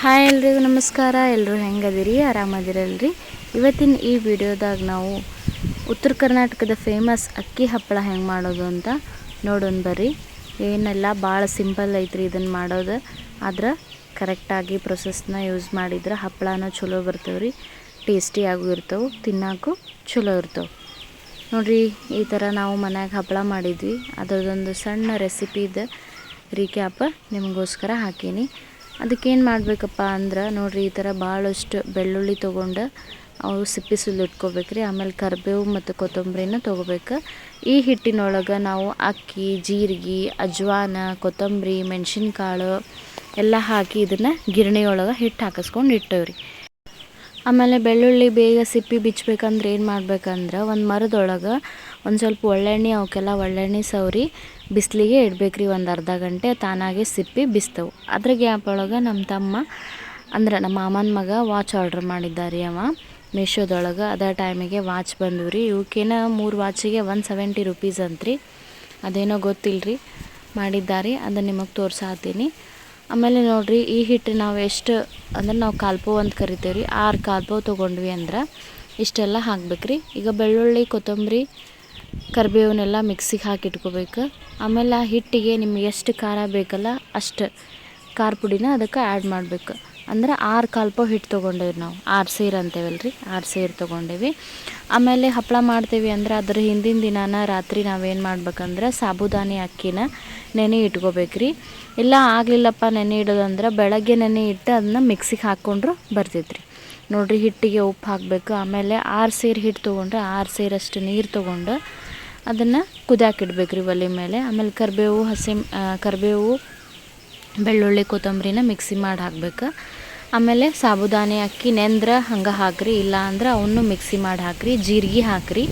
Hi ಎಲ್ರಿಗೂ ನಮಸ್ಕಾರ. ಎಲ್ಲರೂ ಹೆಂಗದಿರಿ? ಆರಾಮದಿರಲ್ರಿ? ಇವತ್ತಿನ ಈ ವಿಡಿಯೋದಾಗ ನಾವು ಉತ್ತರ ಕರ್ನಾಟಕದ ಫೇಮಸ್ ಅಕ್ಕಿ ಹಪ್ಪಳ ಹೆಂಗೆ ಮಾಡೋದು ಅಂತ ನೋಡೋಣ ಬರ್ರಿ. ಏನೆಲ್ಲ ಭಾಳ ಸಿಂಪಲ್ ಐತ್ರಿ ಇದನ್ನು ಮಾಡೋದು. ಆದ್ರೆ ಕರೆಕ್ಟಾಗಿ ಪ್ರೊಸೆಸ್ನ ಯೂಸ್ ಮಾಡಿದ್ರೆ ಹಪ್ಪಳನ ಚಲೋ ಬರ್ತವೆ ರೀ ಟೇಸ್ಟಿಯಾಗೂ ಇರ್ತವೆ ತಿನ್ನೋಕ್ಕೂ ಚಲೋ ಇರ್ತವೆ. ನೋಡ್ರಿ, ಈ ಥರ ನಾವು ಮನ್ಯಾಗ ಹಪ್ಪಳ ಮಾಡಿದ್ವಿ. ಅದರದೊಂದು ಸಣ್ಣ ರೆಸಿಪಿದ ರೀಕ್ಯಾಪ್ ನಿಮಗೋಸ್ಕರ ಹಾಕೀನಿ. ಅದಕ್ಕೇನು ಮಾಡಬೇಕಪ್ಪ ಅಂದ್ರೆ ನೋಡಿರಿ ಈ ಥರ ಭಾಳಷ್ಟು ಬೆಳ್ಳುಳ್ಳಿ ತೊಗೊಂಡು ಅವು ಸಿಪ್ಪಿ ಸುಲ್ಲು ಇಟ್ಕೋಬೇಕ್ರಿ. ಆಮೇಲೆ ಕರಿಬೇವು ಮತ್ತು ಕೊತ್ತಂಬರಿನ ತೊಗೋಬೇಕು. ಈ ಹಿಟ್ಟಿನೊಳಗೆ ನಾವು ಅಕ್ಕಿ, ಜೀರಿಗೆ, ಅಜ್ವಾನ, ಕೊತ್ತಂಬರಿ, ಮೆಣಸಿನ್ಕಾಳು ಎಲ್ಲ ಹಾಕಿ ಇದನ್ನು ಗಿರಣಿಯೊಳಗೆ ಹಿಟ್ಟು ಹಾಕಿಸ್ಕೊಂಡು ರೀ ಆಮೇಲೆ ಬೆಳ್ಳುಳ್ಳಿ ಬೇಗ ಸಿಪ್ಪಿ ಬಿಚ್ಚಬೇಕಂದ್ರೆ ಏನು ಮಾಡ್ಬೇಕಂದ್ರೆ ಒಂದು ಮರದೊಳಗೆ ಒಂದು ಸ್ವಲ್ಪ ಒಳ್ಳೆಣ್ಣೆ, ಅವಕ್ಕೆಲ್ಲ ಒಳ್ಳೆಣ್ಣೆ ಸವರಿ ಬಿಸಿಲಿಗೆ ಇಡಬೇಕ್ರಿ ಒಂದು ಅರ್ಧ ಗಂಟೆ ತಾನಾಗೆ ಸಿಪ್ಪಿ ಬಿಸ್ತವು. ಅದ್ರ ಗ್ಯಾಪ್ ಒಳಗೆ ನಮ್ಮ ತಮ್ಮ ಅಂದ್ರೆ ನಮ್ಮ ಮಾಮನ ಮಗ ವಾಚ್ ಆರ್ಡ್ರ್ ಮಾಡಿದ್ದಾರೆ ಅವ. ಮೀಶೋದೊಳಗೆ ಅದೇ ಟೈಮಿಗೆ ವಾಚ್ ಬಂದವು ರೀ ಇವಕ್ಕೇನ ಮೂರು ವಾಚಿಗೆ ಒನ್ ಸೆವೆಂಟಿ ರುಪೀಸ್ ಅಂತ್ರಿ. ಅದೇನೋ ಗೊತ್ತಿಲ್ಲರಿ ಮಾಡಿದ್ದಾರೆ ಅದನ್ನು ನಿಮಗೆ ತೋರ್ಸಾತೀನಿ. ಆಮೇಲೆ ನೋಡಿರಿ, ಈ ಹಿಟ್ಟು ನಾವು ಎಷ್ಟು ಅಂದ್ರೆ ನಾವು ಕಾಲ್ಪೋ ಅಂತ ಕರಿತೇವೆ ರೀ ಆರು ಕಾಲ್ಪೋ ತೊಗೊಂಡ್ವಿ ಅಂದ್ರೆ ಇಷ್ಟೆಲ್ಲ ಹಾಕ್ಬೇಕ್ರಿ. ಈಗ ಬೆಳ್ಳುಳ್ಳಿ, ಕೊತ್ತಂಬರಿ ಕರಿಬೇವನ್ನೆಲ್ಲ ಮಿಕ್ಸಿಗೆ ಹಾಕಿ ಇಟ್ಕೋಬೇಕು. ಆಮೇಲೆ ಆ ಹಿಟ್ಟಿಗೆ ನಿಮ್ಗೆ ಎಷ್ಟು ಖಾರ ಬೇಕಲ್ಲ ಅಷ್ಟು ಖಾರ ಪುಡಿನ ಅದಕ್ಕೆ ಆ್ಯಡ್ ಮಾಡಬೇಕು. ಅಂದ್ರೆ ಆರು ಕಾಲ್ಪೋ ಹಿಟ್ಟು ತೊಗೊಂಡೇವಿ ನಾವು. ಆರು ಸೇರು ಅಂತೇವಲ್ಲ ರೀ ಆರು ಸೇರು ತೊಗೊಂಡೇವಿ. ಆಮೇಲೆ ಹಪ್ಪಳ ಮಾಡ್ತೇವೆ ಅಂದ್ರೆ ಅದ್ರ ಹಿಂದಿನ ದಿನಾನ ರಾತ್ರಿ ನಾವೇನು ಮಾಡ್ಬೇಕಂದ್ರೆ ಸಾಬುದಾನಿ ಅಕ್ಕಿನ ನೆನೆ ಇಟ್ಕೋಬೇಕು ರೀ ಇಲ್ಲ ಆಗಲಿಲ್ಲಪ್ಪ ನೆನೆ ಇಡೋದಂದ್ರೆ ಬೆಳಗ್ಗೆ ನೆನೆ ಇಟ್ಟು ಅದನ್ನ ಮಿಕ್ಸಿಗೆ ಹಾಕ್ಕೊಂಡ್ರು ಬರ್ತೈತ್ರಿ. ನೋಡಿರಿ ಹಿಟ್ಟಿಗೆ ಉಪ್ಪು ಹಾಕಬೇಕು. ಆಮೇಲೆ ಆರು ಸೇರು ಹಿಟ್ಟು ತೊಗೊಂಡ್ರೆ ಆರು ಸೇರಷ್ಟು ನೀರು ತೊಗೊಂಡು ಅದನ್ನು ಕುದಾಕಿಡ್ಬೇಕ್ರಿ ಒಲೆ ಮೇಲೆ. ಆಮೇಲೆ ಕರಿಬೇವು, ಹಸಿ ಕರಿಬೇವು, ಬೆಳ್ಳುಳ್ಳಿ, ಕೊತ್ತಂಬರಿನ ಮಿಕ್ಸಿ ಮಾಡಿ ಹಾಕ್ಬೇಕು. ಆಮೇಲೆ ಸಾಬುದಾನಿ, ಅಕ್ಕಿ, ನೆಂದ್ರೆ, ಹಂಗೆ ಹಾಕ್ರಿ, ಇಲ್ಲ ಅಂದ್ರೆ ಅವನ್ನು ಮಿಕ್ಸಿ ಮಾಡಿ ಹಾಕ್ರಿ, ಜೀರಿಗೆ ಹಾಕ್ರಿ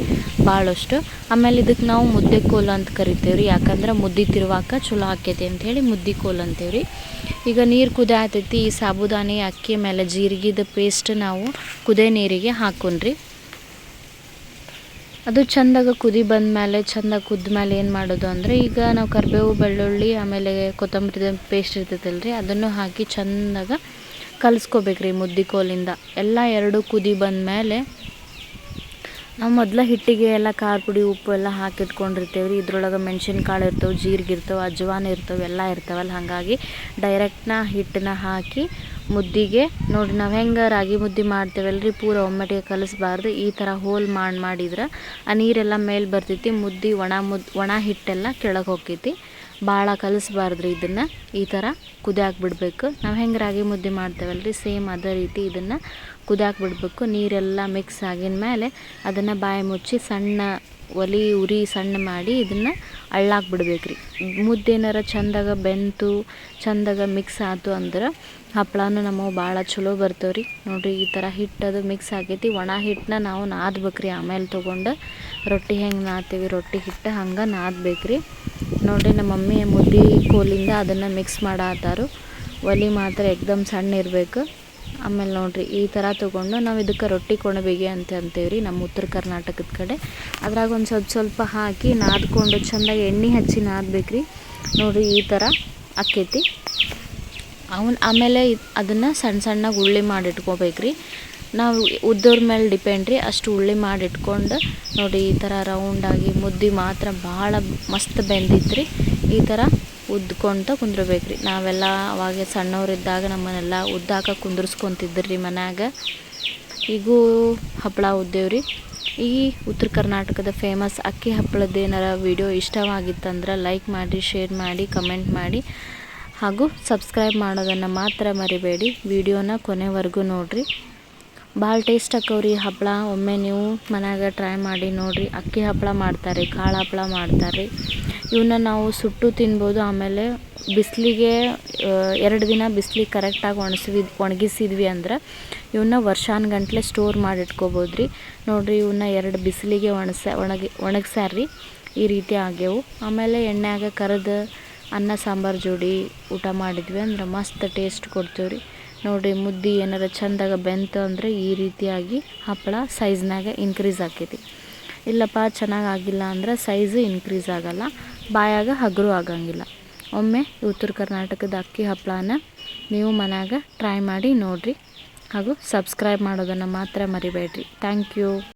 ಭಾಳಷ್ಟು ಆಮೇಲೆ ಇದಕ್ಕೆ ನಾವು ಮುದ್ದೆ ಕೋಲು ಅಂತ ಕರಿತೇವೆ ರೀ ಯಾಕಂದ್ರೆ ಮುದ್ದೆ ತಿರುವಾಕ ಚಲೋ ಅಂತ ಅಂಥೇಳಿ ಮುದ್ದೆ ಕೋಲು ಅಂತೀವಿ ರೀ ಈಗ ನೀರು ಕುದಿ ಆತೈತಿ, ಈ ಸಾಬುದಾನಿ, ಅಕ್ಕಿ ಮೇಲೆ ಜೀರಿಗೆದ ಪೇಸ್ಟ್ ನಾವು ಕುದೇ ನೀರಿಗೆ ಹಾಕೊಂಡ್ರಿ ಅದು ಚೆಂದಾಗ ಕುದಿ ಬಂದ ಮೇಲೆ ಚೆಂದ ಕುದ್ದ ಮೇಲೆ ಏನು ಮಾಡೋದು ಅಂದರೆ, ಈಗ ನಾವು ಕರಿಬೇವು, ಬೆಳ್ಳುಳ್ಳಿ, ಆಮೇಲೆ ಕೊತ್ತಂಬರಿದ ಪೇಸ್ಟ್ ಇರ್ತೈತಲ್ಲ ರೀ ಅದನ್ನು ಹಾಕಿ ಚೆಂದಾಗ ಕಲಿಸ್ಕೋಬೇಕ್ರಿ ಮುದ್ದೆ ಕೋಲಿಂದ ಎಲ್ಲ ಎರಡು ಕುದಿ ಬಂದ ಮೇಲೆ ನಾವು ಮೊದಲ ಹಿಟ್ಟಿಗೆ ಎಲ್ಲ ಖಾರ ಪುಡಿ ಉಪ್ಪು ಎಲ್ಲ ಹಾಕಿಟ್ಕೊಂಡಿರ್ತೇವೆ ರೀ ಇದ್ರೊಳಗೆ ಮೆಣಸಿನ್ಕಾಳು ಇರ್ತವೆ, ಜೀರಿಗೆ ಇರ್ತವೆ, ಅಜ್ವಾನ ಇರ್ತವೆ, ಎಲ್ಲ ಇರ್ತಾವಲ್ಲ. ಹಾಗಾಗಿ ಡೈರೆಕ್ಟ್ನ ಹಿಟ್ಟನ್ನ ಹಾಕಿ ಮುದ್ದಿಗೆ ನೋಡಿ ನಾವು ಹೆಂಗೆ ರಾಗಿ ಮುದ್ದೆ ಮಾಡ್ತೇವಲ್ಲ ರೀ ಪೂರ ಒಮ್ಮಟಿಗೆ ಕಲಿಸ್ಬಾರ್ದು. ಈ ಥರ ಹೋಲ್ ಮಾಡಿ ಮಾಡಿದ್ರೆ ಆ ನೀರೆಲ್ಲ ಮೇಲೆ ಬರ್ತೈತಿ, ಮುದ್ದೆ ಒಣ ಮುದ್, ಒಣ ಹಿಟ್ಟೆಲ್ಲ ಕೆಳಗೆ ಹೋಗ್ತೈತಿ. ಭಾಳ ಕಲಿಸ್ಬಾರ್ದು ರೀ ಇದನ್ನು. ಈ ಥರ ಕುದಿಯಾಕೆ ಬಿಡಬೇಕು. ನಾವು ಹೆಂಗೆ ರಾಗಿ ಮುದ್ದೆ ಮಾಡ್ತೇವಲ್ಲ ರೀ ಸೇಮ್ ಅದೇ ರೀತಿ ಇದನ್ನು ಕುದಿಯಾಕೆ ಬಿಡಬೇಕು. ನೀರೆಲ್ಲ ಮಿಕ್ಸ್ ಆಗಿದ ಮೇಲೆ ಅದನ್ನು ಬಾಯಿ ಮುಚ್ಚಿ ಸಣ್ಣ ಒಲೆ, ಉರಿ ಸಣ್ಣ ಮಾಡಿ ಇದನ್ನು ಅಳ್ಳಾಕ್ ಬಿಡ್ಬೇಕು ರೀ ಮುದ್ದೇನಾರ ಚಂದಾಗ ಬೆಂತು, ಚಂದಾಗ ಮಿಕ್ಸ್ ಆಯ್ತು ಅಂದ್ರೆ ಹಪ್ಳನೂ ನಮಗೆ ಭಾಳ ಚಲೋ ಬರ್ತವೆ ರೀ ನೋಡಿರಿ ಈ ಥರ ಹಿಟ್ಟದು ಮಿಕ್ಸ್ ಆಗೈತಿ. ಒಣ ಹಿಟ್ಟನ್ನ ನಾವು ನಾದ್ಬೇಕು ರೀ ಆಮೇಲೆ ತೊಗೊಂಡು ರೊಟ್ಟಿ ಹೆಂಗೆ ನಾದ್ತೀವಿ? ರೊಟ್ಟಿ ಹಿಟ್ಟು ಹಂಗೆ ನಾದ್ಬೇಕು ರೀ ನೋಡಿರಿ ನಮ್ಮ ಮಮ್ಮಿ ಮುದ್ದೆ ಕೋಲಿಂದ ಅದನ್ನು ಮಿಕ್ಸ್ ಮಾಡತ್ತಾರು ಒಲೆ ಮಾತ್ರ ಎಕ್ದಮ್ ಸಣ್ಣ ಇರಬೇಕು. ಆಮೇಲೆ ನೋಡಿರಿ, ಈ ಥರ ತೊಗೊಂಡು ನಾವು ಇದಕ್ಕೆ ರೊಟ್ಟಿ ಕೊಣಬೇಗೆ ಅಂತ ಅಂತೀವಿ ರೀ ನಮ್ಮ ಉತ್ತರ ಕರ್ನಾಟಕದ ಕಡೆ. ಅದ್ರಾಗ ಒಂದು ಸ್ವಲ್ಪ ಸ್ವಲ್ಪ ಹಾಕಿ ನಾದ್ಕೊಂಡು ಚೆಂದಾಗಿ ಎಣ್ಣೆ ಹಚ್ಚಿ ನಾದ್ಬೇಕು ರೀ ನೋಡಿರಿ ಈ ಥರ ಅಕ್ಕೈತಿ ಅವನ್ ಆಮೇಲೆ ಅದನ್ನು ಸಣ್ಣ ಸಣ್ಣಗೆ ಉಳ್ಳಿ ಮಾಡಿ ಇಟ್ಕೋಬೇಕು ರೀ ನಾವು ಉದ್ದೋರ ಮೇಲೆ ಡಿಪೆಂಡ್ ರೀ ಅಷ್ಟು ಉಳ್ಳಿ ಮಾಡಿ ಇಟ್ಕೊಂಡು ನೋಡಿ ಈ ಥರ ರೌಂಡಾಗಿ ಮುದ್ದೆ ಮಾತ್ರ ಭಾಳ ಮಸ್ತ್ ಬೆಂದಿತ್ತು ಈ ಥರ ಉದ್ಕೊತ ಕುಂದ್ರಬೇಕ್ರಿ. ನಾವೆಲ್ಲ ಅವಾಗ ಸಣ್ಣವರಿದ್ದಾಗ ನಮ್ಮನ್ನೆಲ್ಲ ಉದ್ದಾಕ ಕುಂದ್ರಸ್ಕೊತಿದ್ರು ರೀ ಮನ್ಯಾಗ. ಈಗೂ ಹಪ್ಪಳ ಉದ್ದೇವ್ರಿ. ಈ ಉತ್ತರ ಕರ್ನಾಟಕದ ಫೇಮಸ್ ಅಕ್ಕಿ ಹಪ್ಪಳದ ಏನಾರ ವಿಡಿಯೋ ಇಷ್ಟವಾಗಿತ್ತಂದ್ರೆ ಲೈಕ್ ಮಾಡಿ ಶೇರ್ ಮಾಡಿ ಕಮೆಂಟ್ ಮಾಡಿ. ಹಾಗೂ ಸಬ್ಸ್ಕ್ರೈಬ್ ಮಾಡೋದನ್ನು ಮಾತ್ರ ಮರಿಬೇಡಿ. ವಿಡಿಯೋನ ಕೊನೆವರೆಗೂ ನೋಡಿರಿ. ಭಾಳ ಟೇಸ್ಟ್ ಆಕವ್ರಿ ಹಪ್ಪಳ ಒಮ್ಮೆ ನೀವು ಮನ್ಯಾಗ ಟ್ರೈ ಮಾಡಿ ನೋಡಿರಿ. ಅಕ್ಕಿ ಹಪ್ಪಳ ಮಾಡ್ತಾರೆ ರೀ ಕಾಳು ಹಪ್ಪಳ ಮಾಡ್ತಾರೆ. ರೀ ಇವನ್ನ ನಾವು ಸುಟ್ಟು ತಿನ್ಬೋದು, ಆಮೇಲೆ ಬಿಸಿಲಿಗೆ ಎರಡು ದಿನ ಬಿಸ್ಲಿಗೆ ಕರೆಕ್ಟಾಗಿ ಒಣಸಿದ್ವಿ ಒಣಗಿಸಿದ್ವಿ ಅಂದ್ರೆ ಇವನ್ನ ವರ್ಷಾನುಗಂಟ್ಲೆ ಸ್ಟೋರ್ ಮಾಡಿ ಇಟ್ಕೋಬೋದು ರೀ ನೋಡಿರಿ ಇವನ್ನ ಎರಡು ಬಿಸಿಲಿಗೆ ಒಣಸ, ಒಣಗಿ ಒಣಗ್ಸ್ಯಾರ ಈ ರೀತಿ ಆಗ್ಯವು. ಆಮೇಲೆ ಎಣ್ಣೆಯಾಗ ಕರೆದು ಅನ್ನ, ಸಾಂಬಾರು ಜೋಡಿ ಊಟ ಮಾಡಿದ್ವಿ ಅಂದ್ರೆ ಮಸ್ತ್ ಟೇಸ್ಟ್ ಕೊಡ್ತೀವಿ ರೀ ನೋಡಿರಿ ಮುದ್ದೆ ಏನಾರ ಚಂದಾಗ ಬೆಂತು ಅಂದರೆ ಈ ರೀತಿಯಾಗಿ ಹಪ್ಪಳ ಸೈಜ್ನಾಗ ಇನ್ಕ್ರೀಸ್ ಆಕೈತಿ. ಇಲ್ಲಪ್ಪ, ಚೆನ್ನಾಗಿ ಆಗಿಲ್ಲ ಅಂದ್ರೆ ಸೈಜು ಇನ್ಕ್ರೀಸ್ ಆಗೋಲ್ಲ. ಬಾಯಾಗ ಹಗರು ಆಗಂಗಿಲ್ಲ. ಒಮ್ಮೆ ಉತ್ತರ ಕರ್ನಾಟಕದ ಅಕ್ಕಿ ಹಪ್ಪಳನ ನೀವು ಮನ್ಯಾಗ ಟ್ರೈ ಮಾಡಿ ನೋಡಿರಿ ಹಾಗೂ ಸಬ್ಸ್ಕ್ರೈಬ್ ಮಾಡೋದನ್ನು ಮಾತ್ರ ಮರಿಬೇಡ್ರಿ. Thank you